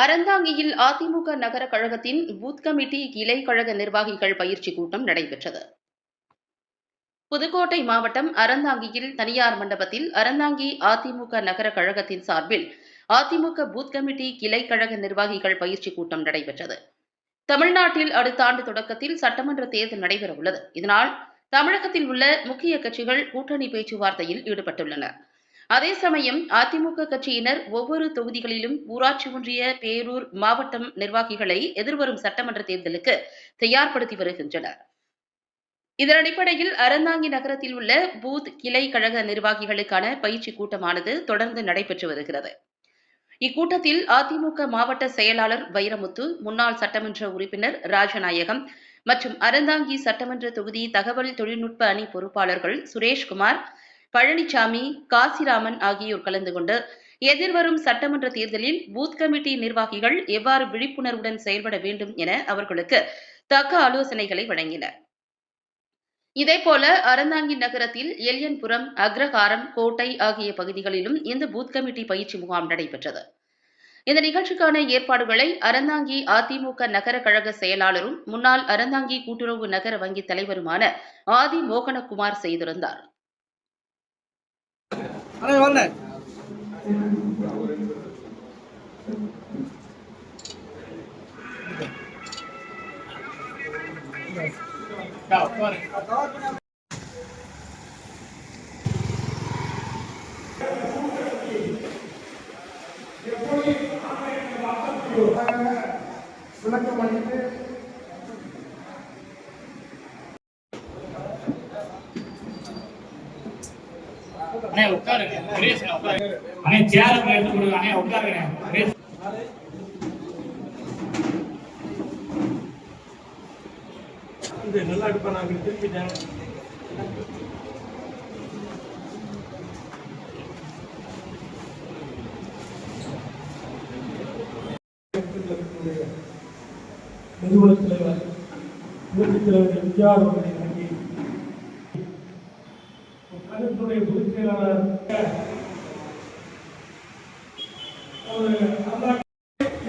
அறந்தாங்கியில் அதிமுக நகர கழகத்தின் booth committee கிளை கழக நிர்வாகிகள் பயிற்சி கூட்டம் நடைபெற்றது. புதுக்கோட்டை மாவட்டம் அறந்தாங்கியில் தனியார் மண்டபத்தில் அறந்தாங்கி அதிமுக நகர கழகத்தின் சார்பில் அதிமுக பூத் கமிட்டி கிளை கழக நிர்வாகிகள் பயிற்சி கூட்டம் நடைபெற்றது. தமிழ்நாட்டில் அடுத்த ஆண்டு தொடக்கத்தில் சட்டமன்ற தேர்தல் நடைபெறவுள்ளது. இதனால் தமிழகத்தில் உள்ள முக்கிய கட்சிகள் கூட்டணி பேச்சுவார்த்தையில் ஈடுபட்டுள்ளன. அதே சமயம் அதிமுக கட்சியினர் ஒவ்வொரு தொகுதிகளிலும் ஊராட்சி ஒன்றிய பேரூர் மாவட்டம் நிர்வாகிகளை எதிர்வரும் சட்டமன்ற தேர்தலுக்கு தயார்படுத்தி வருகின்றனர். இதன் அடிப்படையில் அறந்தாங்கி நகரத்தில் உள்ள பூத் கிளை கழக நிர்வாகிகளுக்கான பயிற்சி கூட்டமானது தொடர்ந்து நடைபெற்று வருகிறது. இக்கூட்டத்தில் அதிமுக மாவட்ட செயலாளர் வைரமுத்து முன்னாள் சட்டமன்ற உறுப்பினர் ராஜநாயகம் மற்றும் அறந்தாங்கி சட்டமன்ற தொகுதி தகவல் தொழில்நுட்ப அணி பொறுப்பாளர்கள் சுரேஷ்குமார் பழனிசாமி காசிராமன் ஆகியோர் கலந்து கொண்டு எதிர்வரும் சட்டமன்ற தேர்தலில் பூத் கமிட்டி நிர்வாகிகள் எவ்வாறு விழிப்புணர்வுடன் செயல்பட வேண்டும் என அவர்களுக்கு தக்க ஆலோசனைகளை வழங்கினர். இதேபோல அறந்தாங்கி நகரத்தில் எல்யன்புரம் அக்ரஹாரம் கோட்டை ஆகிய பகுதிகளிலும் இந்த பூத் கமிட்டி பயிற்சி முகாம் நடைபெற்றது. இந்த நிகழ்ச்சிக்கான ஏற்பாடுகளை அறந்தாங்கி அதிமுக நகர கழக செயலாளரும் முன்னாள் அறந்தாங்கி கூட்டுறவு நகர வங்கி தலைவருமான ஆதி மோகனகுமார் செய்திருந்தார். அண்ணா வாங்க. விளக்கம் பண்ணிட்டு அண்ணே உட்காருங்க உட்காருங்க அண்ணே சேர் எடுத்து கொடுங்க அண்ணே உட்காருங்க சுரேஷ் இது நல்லா இருப்பா நான் இங்க திரும்பிட்டேன் நிறுவன தலைவர் நிறுவன தலைவர் எம்ஜிஆர் அவர்களை வணங்கி பொதுச் செயலாளர்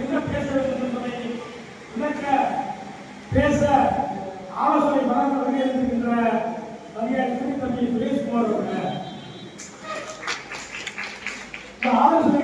என்ன பேச வேண்டும் என்பதை விளக்க பேச ஆலோசனை வழங்க வருகின்ற அதிகாரி தம்பி சுரேஷ்குமார் அவர்கள். ஆலோசனை